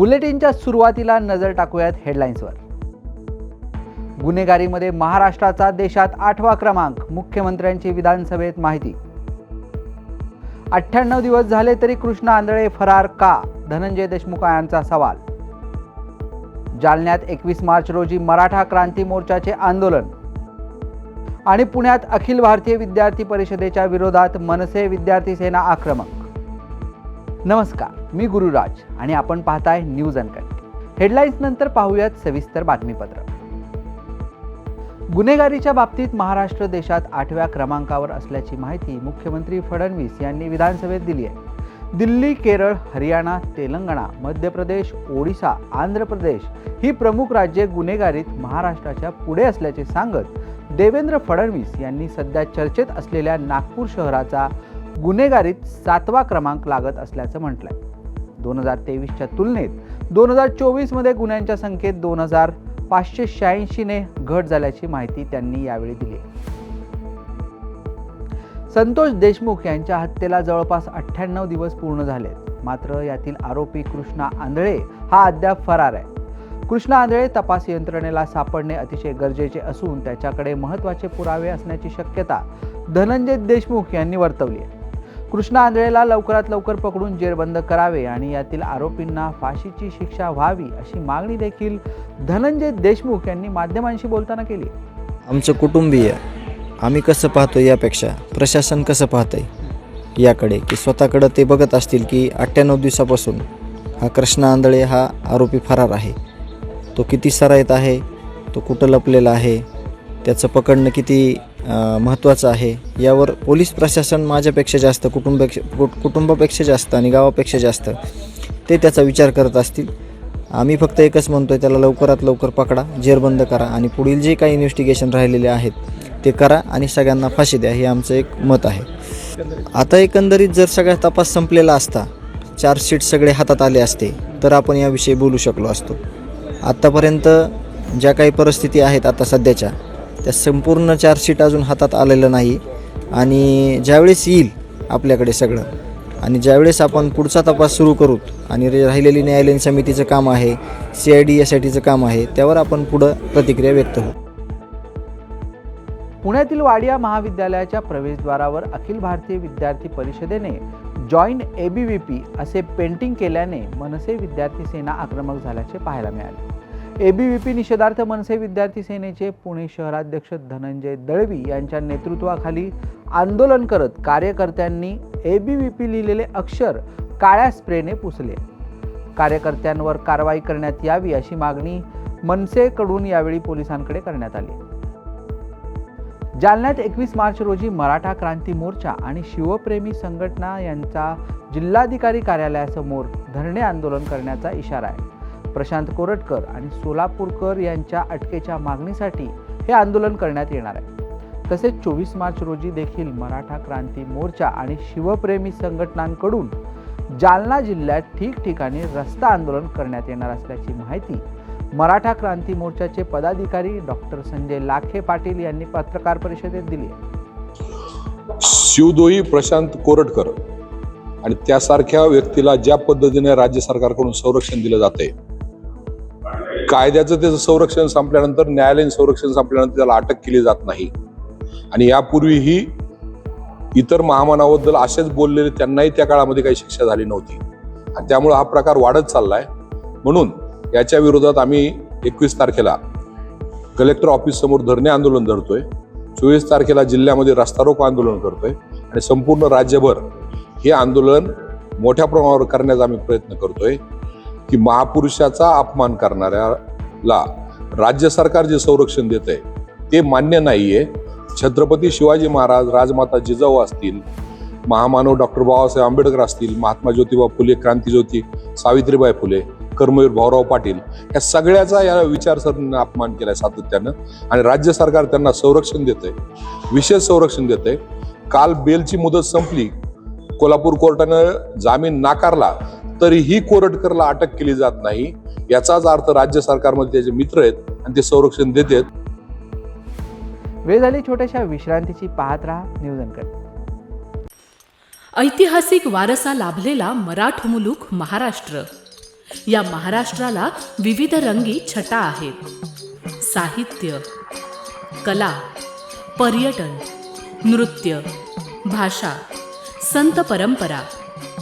बुलेटिनच्या सुरुवातीला नजर टाकूयात हेडलाईन्सवर गुन्हेगारीमध्ये महाराष्ट्राचा देशात आठवा क्रमांक मुख्यमंत्र्यांची विधानसभेत माहिती. अठ्ठ्याण्णव दिवस झाले तरी कृष्णा आंधळे फरार का? धनंजय देशमुख यांचा सवाल. जालन्यात एकवीस मार्च रोजी मराठा क्रांती मोर्चाचे आंदोलन. आणि पुण्यात अखिल भारतीय विद्यार्थी परिषदेच्या विरोधात मनसे विद्यार्थी सेना आक्रमक. नमस्कार मी गुरुराज आणि आपण पाहताय न्यूज अनकट. हेडलाईन्स नंतर पाहूयात सविस्तर बातमीपत्र. गुन्हेगारीच्या बाबतीत महाराष्ट्र देशात आठव्या क्रमांकावर असल्याची माहिती मुख्यमंत्री फडणवीस यांनी विधानसभेत दिली आहे. दिल्ली केरळ हरियाणा तेलंगणा मध्य प्रदेश ओडिशा आंध्र प्रदेश ही प्रमुख राज्ये गुन्हेगारीत महाराष्ट्राच्या पुढे असल्याचे सांगत देवेंद्र फडणवीस यांनी सध्या चर्चेत असलेल्या नागपूर शहराचा गुन्हेगारीत सातवा क्रमांक लागत असल्याचं म्हटलंय. दोन हजार तेवीसच्या तुलनेत दोन हजार चोवीसमध्ये गुन्ह्यांच्या संख्येत दोन हजार पाचशे शहाऐंशीने घट झाल्याची माहिती त्यांनी यावेळी दिली. संतोष देशमुख यांच्या हत्येला जवळपास अठ्ठ्याण्णव दिवस पूर्ण झाले मात्र यातील आरोपी कृष्णा आंधळे हा अद्याप फरार आहे. कृष्णा आंधळे तपास यंत्रणेला सापडणे अतिशय गरजेचे असून त्याच्याकडे महत्त्वाचे पुरावे असण्याची शक्यता धनंजय देशमुख यांनी वर्तवली आहे. कृष्णा आंधळेला लवकरात लवकर पकडून जेरबंद करावे आणि यातील आरोपींना फाशीची शिक्षा व्हावी अशी मागणी देखील धनंजय देशमुख यांनी माध्यमांशी बोलताना केली. आमचं कुटुंबीय आम्ही कसं पाहतो यापेक्षा प्रशासन कसं पाहतंय याकडे की स्वतःकडं ते बघत असतील की अठ्ठ्याण्णव दिवसापासून हा कृष्ण आंधळे हा आरोपी फरार आहे. तो किती सराईत आहे तो कुठं लपलेला आहे त्याचं पकडणं किती महत्त्वाचं आहे. यावर पोलीस प्रशासन माझ्यापेक्षा जास्त कुटुंबपेक्षा कुट- कुटुंबापेक्षा जास्त आणि गावापेक्षा जास्त ते त्याचा विचार करत असतील. आम्ही फक्त एकच म्हणतो आहे त्याला लवकरात लवकर पकडा जेरबंद करा आणि पुढील जे काही इन्व्हेस्टिगेशन राहिलेले आहेत ते करा आणि सगळ्यांना फाशी द्या हे आमचं एक मत आहे. आता एकंदरीत जर सगळा तपास संपलेला असता चार्जशीट सगळे हातात आले असते तर आपण याविषयी बोलू शकलो असतो. आत्तापर्यंत ज्या काही परिस्थिती आहेत आता सध्याच्या त्या संपूर्ण चार्जशीट अजून हातात आलेलं नाही. आणि ज्यावेळेस येईल आपल्याकडे सगळं आणि ज्यावेळेस आपण पुढचा तपास सुरू करू आणि रे- राहिलेली न्यायालयीन समितीचं काम आहे C I D S I टीचं काम आहे त्यावर आपण पुढं प्रतिक्रिया व्यक्त होऊ. पुण्यातील वाडिया महाविद्यालयाच्या प्रवेशद्वारावर अखिल भारतीय विद्यार्थी परिषदेने जॉईन पी असे पेंटिंग केल्याने मनसे विद्यार्थी सेना आक्रमक झाल्याचे पाहायला मिळाले. एबीव्हीपी निषेधार्थ मनसे विद्यार्थी सेनेचे पुणे शहराध्यक्ष धनंजय दळवी यांच्या नेतृत्वाखाली आंदोलन करत कार्यकर्त्यांनी एबीव्हीपी लिहिलेले अक्षर काळ्या स्प्रेने पुसले. कार्यकर्त्यांवर कारवाई करण्यात यावी अशी मागणी मनसेकडून यावेळी पोलिसांकडे करण्यात आली. जालन्यात एकवीस मार्च रोजी मराठा क्रांती मोर्चा आणि शिवप्रेमी संघटना यांचा जिल्हाधिकारी कार्यालयासमोर धरणे आंदोलन करण्याचा इशारा आहे. प्रशांत कोरटकर आणि सोलापूरकर यांच्या अटकेच्या मागणीसाठी हे आंदोलन करण्यात येणार आहे. तसेच चोवीस मार्च रोजी देखील मराठा क्रांती मोर्चा आणि शिवप्रेमी संघटनांकडून जालना जिल्ह्यात ठिकठिकाणी रस्ता आंदोलन करण्यात येणार असल्याची माहिती मराठा क्रांती मोर्चाचे पदाधिकारी डॉक्टर संजय लाखे पाटील यांनी पत्रकार परिषदेत दिली शिवदोही प्रशांत कोरटकर आणि त्यासारख्या व्यक्तीला ज्या पद्धतीने राज्य सरकारकडून संरक्षण दिलं जाते कायद्याचं त्याचं संरक्षण संपल्यानंतर न्यायालयीन संरक्षण संपल्यानंतर त्याला अटक केली जात नाही. आणि यापूर्वीही इतर महामानाबद्दल असेच बोललेले त्यांनाही त्या काळामध्ये काही शिक्षा झाली नव्हती. आणि त्यामुळे हा प्रकार वाढत चाललाय. म्हणून याच्या विरोधात आम्ही एकवीस तारखेला कलेक्टर ऑफिस समोर धरणे आंदोलन धरतोय. चोवीस तारखेला जिल्ह्यामध्ये रस्ता रोको आंदोलन करतोय. आणि संपूर्ण राज्यभर हे आंदोलन मोठ्या प्रमाणावर करण्याचा आम्ही प्रयत्न करतोय की महापुरुषाचा अपमान करणाऱ्या ला राज्य सरकार जे संरक्षण देत आहे ते मान्य नाहीये. छत्रपती शिवाजी महाराज राजमाता जिजाऊ असतील महामानव डॉक्टर बाबासाहेब आंबेडकर असतील महात्मा ज्योतिबा फुले क्रांतीज्योती सावित्रीबाई फुले कर्मवीर भाऊराव पाटील या सगळ्याचा या विचारसरणीनं अपमान केलाय सातत्यानं आणि राज्य सरकार त्यांना संरक्षण देतंय विशेष संरक्षण देतंय. काल बेलची मुदत संपली. कोल्हापूर कोर्टानं जामीन नाकारला. तरीही कोरटकरला अटक केली जात नाही. याचाच अर्थ राज्य सरकारमध्ये त्याचे मित्र आहेत आणि ते संरक्षण देतात वेळ झाली छोट्याशा विश्रांतीची. पाहत राहा न्यूज ऐतिहासिक वारसा लाभलेला मराठ मुलूक महाराष्ट्र. या महाराष्ट्राला विविध रंगी छटा आहेत. साहित्य कला पर्यटन नृत्य भाषा संत परंपरा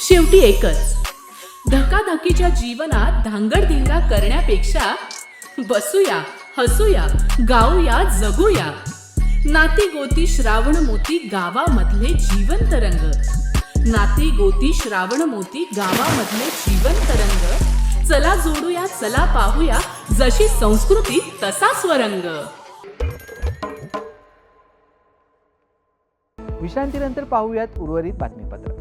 शेवटी एकच. धकाधकीच्या जीवनात धांगडधिंगा करण्यापेक्षा बसूया हसूया गाऊया जगूया. नाती गोती श्रावण मोती गावामधले जीवंत रंग. नाती गोती श्रावण मोती गावामधले जीवंत रंग. चला जोडूया चला पाहूया जशी संस्कृती तसा स्वरंग. विश्रांतीनंतर पाहूयात उर्वरित बातमीपत्र.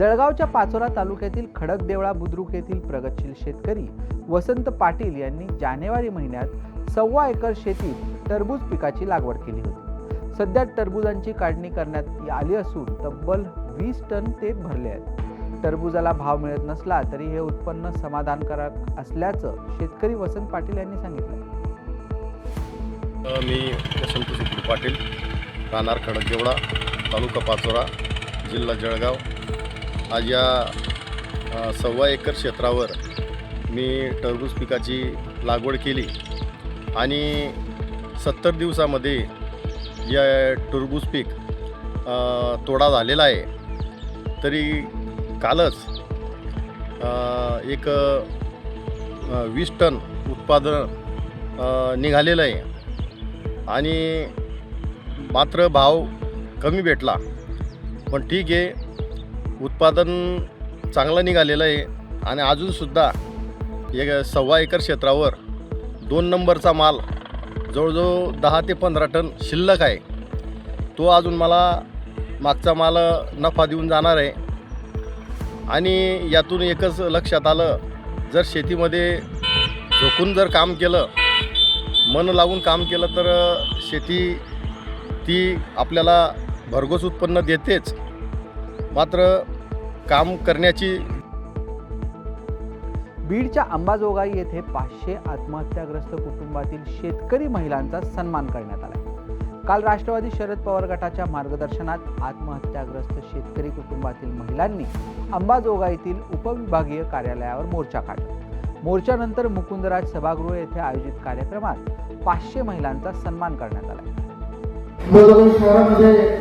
जळगावच्या पाचोरा तालुक्यातील खडकदेवळा बुद्रुक येथील प्रगतशील शेतकरी वसंत पाटील यांनी जानेवारी महिन्यात सव्वा एकर शेतीत टरबूज पिकाची लागवड केली होती. सध्या टरबुजांची काढणी करण्यात आली असून तब्बल वीस टन ते भरले आहेत. टरबुजाला भाव मिळत नसला तरी हे उत्पन्न समाधानकारक असल्याचं शेतकरी वसंत पाटील यांनी सांगितलं. मी वसंत सुखी पाटील राहणार खडकदेवळा तालुका पाचोरा जिल्हा जळगाव. आज या सव्वा एकर क्षेत्रावर मी टरबूज पिकाची लागवड केली आणि सत्तर दिवसामध्ये या टरबूज पीक तोडा झालेला आहे. तरी कालच एक वीस टन उत्पादन निघालेलं आहे. आणि मात्र भाव कमी भेटला. पण ठीक आहे उत्पादन चांगलं निघालेलं आहे. आणि अजूनसुद्धा एक सव्वा एकर क्षेत्रावर दोन नंबरचा माल जवळजवळ दहा ते पंधरा टन शिल्लक आहे. तो अजून मला मागचा माल नफा देऊन जाणार आहे. आणि यातून एकच लक्षात आलं जर शेतीमध्ये झोकून जर काम केलं मन लावून काम केलं तर शेती ती आपल्याला भरघोस उत्पन्न देतेच. मात्र काम करण्याची बीडच्या अंबाजोगाई येथे पाचशे आत्महत्याग्रस्त कुटुंबातील शेतकरी महिलांचा सन्मान करण्यात आला. काल राष्ट्रवादी शरद पवार गटाच्या मार्गदर्शनात आत्महत्याग्रस्त शेतकरी कुटुंबातील महिलांनी अंबाजोगाईतील उपविभागीय कार्यालयावर मोर्चा काढला. मोर्चानंतर मुकुंदराज सभागृह येथे आयोजित कार्यक्रमात पाचशे महिलांचा सन्मान करण्यात आला. शहरामध्ये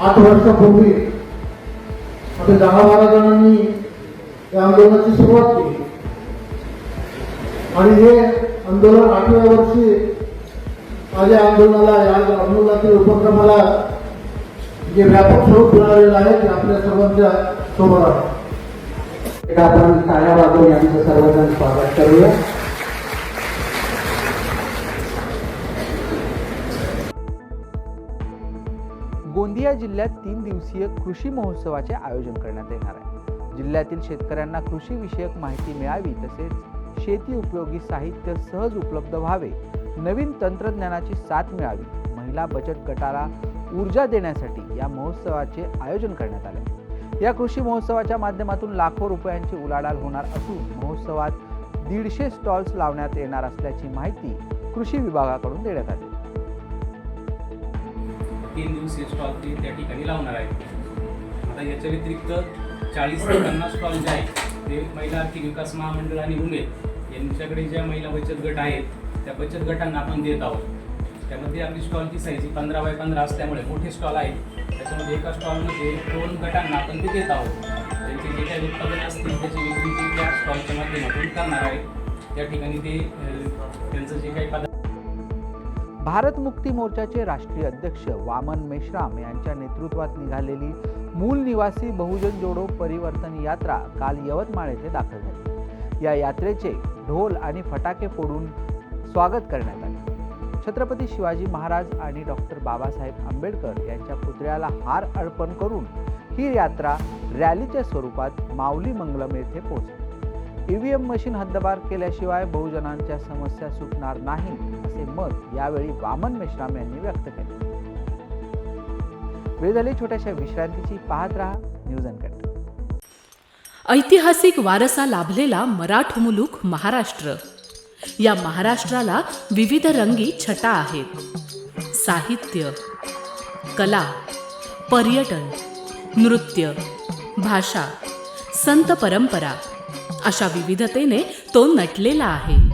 आठ वर्षापूर्वी आता दहा बारा जणांनी या आंदोलनाची सुरुवात केली. आणि हे आंदोलन आठव्या वर्षी माझ्या आंदोलनाला या आंदोलनातील उपक्रमाला जे व्यापक स्वरूप मिळालेलं आहे ते आपल्या सर्वांच्या समोर आहे. आपण टाळ्या वाजवून यांचं सर्वजण स्वागत करूया. गोंदिया जिल्ह्यात तीन दिवसीय कृषी महोत्सवाचे आयोजन करण्यात येणार आहे. जिल्ह्यातील शेतकऱ्यांना कृषीविषयक माहिती मिळावी तसेच शेती उपयोगी साहित्य सहज उपलब्ध व्हावे नवीन तंत्रज्ञानाची साथ मिळावी महिला बचत गटाला ऊर्जा देण्यासाठी या महोत्सवाचे आयोजन करण्यात आले. या कृषी महोत्सवाच्या माध्यमातून लाखो रुपयांची उलाढाल होणार असून महोत्सवात दीडशे स्टॉल्स लावण्यात येणार असल्याची माहिती कृषी विभागाकडून देण्यात आली. तीन दिवसीय स्टॉल ते त्या ठिकाणी लावणार आहेत आता याच्या व्यतिरिक्त चाळीस ते पन्नास स्टॉल जे आहेत ते महिला आर्थिक विकास महामंडळ आणि उमेद यांच्याकडे ज्या महिला बचत गट आहेत त्या बचत गटांना आपण देत आहोत. त्यामध्ये आपली स्टॉलची साईज ही पंधरा बाय पंधरा असल्यामुळे मोठे स्टॉल आहेत. त्याच्यामध्ये एका स्टॉलमध्ये दोन गटांना आपण ते देत आहोत. त्यांचे जे काही उत्पादन असतील त्याची विक्री ते त्या स्टॉलच्या माध्यमातून करणार आहेत. त्या ठिकाणी ते त्यांचं जे काही पदार्थ भारत मुक्ती मोर्चाचे राष्ट्रीय अध्यक्ष वामन मेश्राम यांच्या नेतृत्वात निघालेली मूल निवासी बहुजन जोडो परिवर्तन यात्रा काल यवतमाळ येथे दाखल झाली. या यात्रेचे ढोल आणि फटाके फोडून स्वागत करण्यात आले. छत्रपती शिवाजी महाराज आणि डॉक्टर बाबासाहेब आंबेडकर यांच्या पुतळ्याला हार अर्पण करून ही यात्रा रॅलीच्या स्वरूपात माऊली मंगलम येथे पोहोचली. ईव्हीएम मशीन हद्दपार केल्याशिवाय बहुजनांच्या समस्या सुटणार नाही असे मत यावेळी वामन मेश्राम यांनी व्यक्त केले. वेळ झाली छोट्याशा विश्रांतीची. पाहत राहा न्यूज अँड ऐतिहासिक वारसा लाभलेला मराठ मुलूक महाराष्ट्र. या महाराष्ट्राला विविध रंगी छटा आहेत. साहित्य कला पर्यटन नृत्य भाषा संत परंपरा अशा विविधतेने तो नटलेला आहे.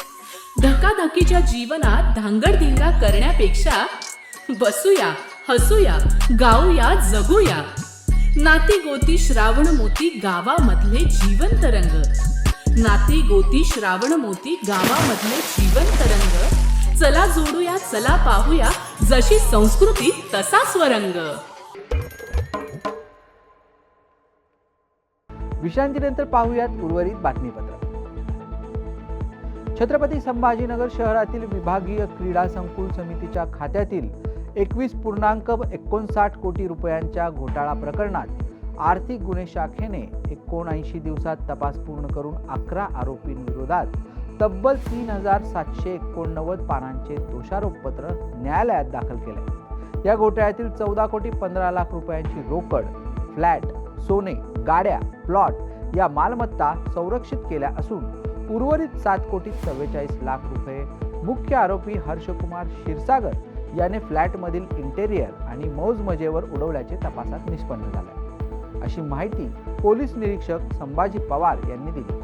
धकाधकीच्या जीवनात धांगडधिंगा करण्यापेक्षा बसूया हसूया गाऊया जगूया. नाती गोती श्रावण मोती गावामधले जीवन तरंग नाती गोती श्रावण मोती गावामधले जीवन तरंग चला जोडूया चला पाहूया जशी संस्कृती तसा स्वरंग. विश्रांतीनंतर पाहूयात उर्वरित बातमीपत्र. छत्रपती संभाजीनगर शहरातील विभागीय क्रीडा संकुल समितीच्या खात्यातील एकवीस पूर्णांक एकोणसाठ कोटी रुपयांच्या घोटाळा प्रकरणात आर्थिक गुन्हे शाखेने एकोणऐंशी दिवसात तपास पूर्ण करून अकरा आरोपींविरोधात तब्बल तीन हजार सातशे एकोणनव्वद पानांचे दोषारोपपत्र न्यायालयात दाखल केले. या घोटाळ्यातील चौदा कोटी पंधरा लाख रुपयांची रोकड फ्लॅट सोने गाड्या प्लॉट या मालमत्ता संरक्षित केल्या असून उर्वरित सात कोटी चव्वेचाळीस लाख रुपये. मुख्य आरोपी हर्षकुमार क्षीरसागर याने फ्लॅटमधील इंटेरियर आणि मौज मजेवर उडवल्याचे तपासात निष्पन्न झाले. अशी माहिती पोलीस निरीक्षक संभाजी पवार यांनी दिली.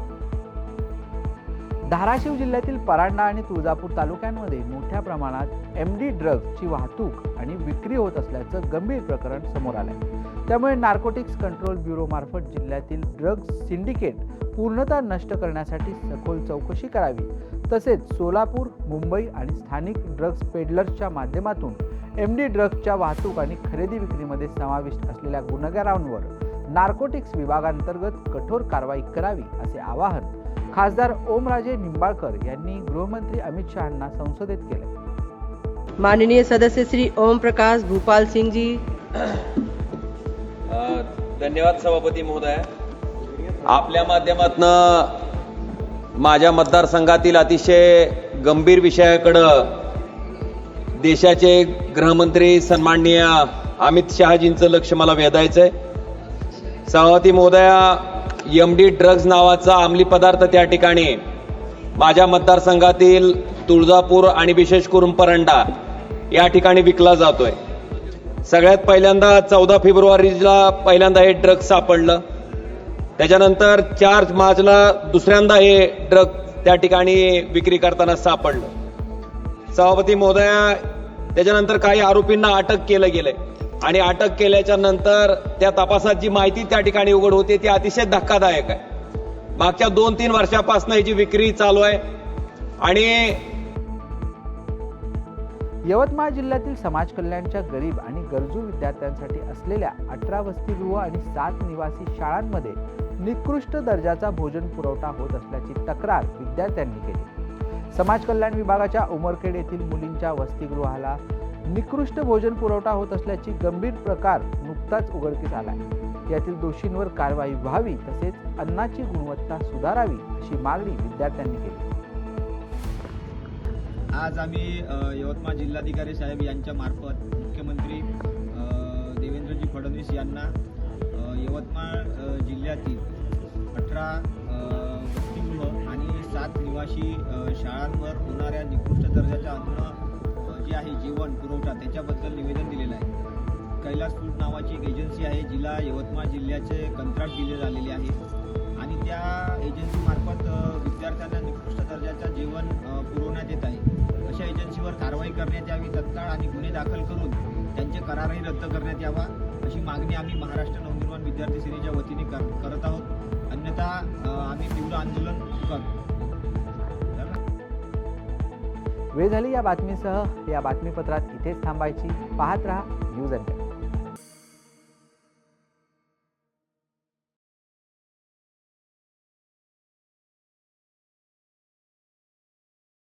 धाराशिव जिल्ह्यातील परांडा आणि तुळजापूर तालुक्यांमध्ये मोठ्या प्रमाणात एम डी ड्रग्जची वाहतूक आणि विक्री होत असल्याचं गंभीर प्रकरण समोर आलंय. त्यामुळे नार्कोटिक्स कंट्रोल ब्युरोमार्फत जिल्ह्यातील ड्रग्ज सिंडिकेट पूर्णतः नष्ट करण्यासाठी सखोल चौकशी करावी. तसेच सोलापूर मुंबई आणि स्थानिक ड्रग्ज पेडलर्सच्या माध्यमातून एम डी ड्रग्जच्या वाहतूक आणि खरेदी विक्रीमध्ये समाविष्ट असलेल्या गुन्हेगारांवर नार्कोटिक्स विभागांतर्गत कठोर कारवाई करावी असे आवाहन खासदार ओमराजे निंबाळकर यांनी गृहमंत्री अमित शहांना संसदेत केले. माननीय सदस्य श्री ओम प्रकाश भूपाल सिंह जी धन्यवाद सभापती महोदय. आपल्या माध्यमातनं माझ्या मतदारसंघातील अतिशय गंभीर विषयाकडं देशाचे गृहमंत्री सन्माननीय अमित शहाजींचं लक्ष मला वेधायचं आहे सभापती महोदया एम डी ड्रग्ज नावाचा अंमली पदार्थ त्या ठिकाणी माझ्या मतदारसंघातील तुळजापूर आणि विशेष करून परंडा या ठिकाणी विकला जातोय. सगळ्यात पहिल्यांदा चौदा फेब्रुवारीला पहिल्यांदा हे ड्रग्ज सापडलं. त्याच्यानंतर चार मार्चला दुसऱ्यांदा हे ड्रग त्या ठिकाणी विक्री करताना सापडलं. सभापती महोदया त्याच्यानंतर काही आरोपींना अटक केलं गेलंय. आणि अटक केल्याच्यानंतर त्या तपासात जी माहिती त्या ठिकाणी उघड होते ती अतिशय धक्कादायक आहे. मागच्या दोन तीन वर्षापासून याची विक्री चालू आहे. आणि यवतमाळ जिल्ह्यातील समाज कल्याणच्या गरीब आणि गरजू विद्यार्थ्यांसाठी असलेल्या अठरा वसतिगृह आणि सात निवासी शाळांमध्ये निकृष्ट दर्जाचा भोजन पुरवठा होत असल्याची तक्रार विद्यार्थ्यांनी केली. समाज कल्याण विभागाच्या उमरखेड येथील मुलींच्या वसतिगृहाला निकृष्ट भोजन पुरवठा होत असल्याची गंभीर प्रकार नुकताच उघडकीस आला आहे यातील दोषींवर कारवाई व्हावी तसेच अन्नाची गुणवत्ता सुधारावी अशी मागणी विद्यार्थ्यांनी केली. आज आम्ही यवतमाळ जिल्हाधिकारी साहेब यांच्या मार्फत मुख्यमंत्री देवेंद्रजी फडणवीस यांना यवतमाळ जिल्ह्यातील अठरा वसतिगृह आणि सात निवासी शाळांवर होणाऱ्या निकृष्ट दर्जाच्या अन्न जे आहे जीवन पुरवठा त्याच्याबद्दल निवेदन दिलेलं आहे. कैलास फूड नावाची एक एजन्सी आहे जिला यवतमाळ जिल्ह्याचे कंत्राट दिले झालेले आहे. आणि त्या एजन्सीमार्फत विद्यार्थ्यांना निकृष्ट दर्जाचं जेवण पुरवण्यात येत आहे. अशा एजन्सीवर कारवाई करण्यात यावी तत्काळ आणि गुन्हे दाखल करून त्यांचे करारही रद्द करण्यात यावा अशी मागणी आम्ही महाराष्ट्र नवनिर्माण विद्यार्थी सेनेच्या वतीने कर करत आहोत. आता आम्ही तीव्र आंदोलन करतो. वेळ झाली या बातमीसह या बातमीपत्रात इथेच थांबायची. पाहत राहा न्यूज अँड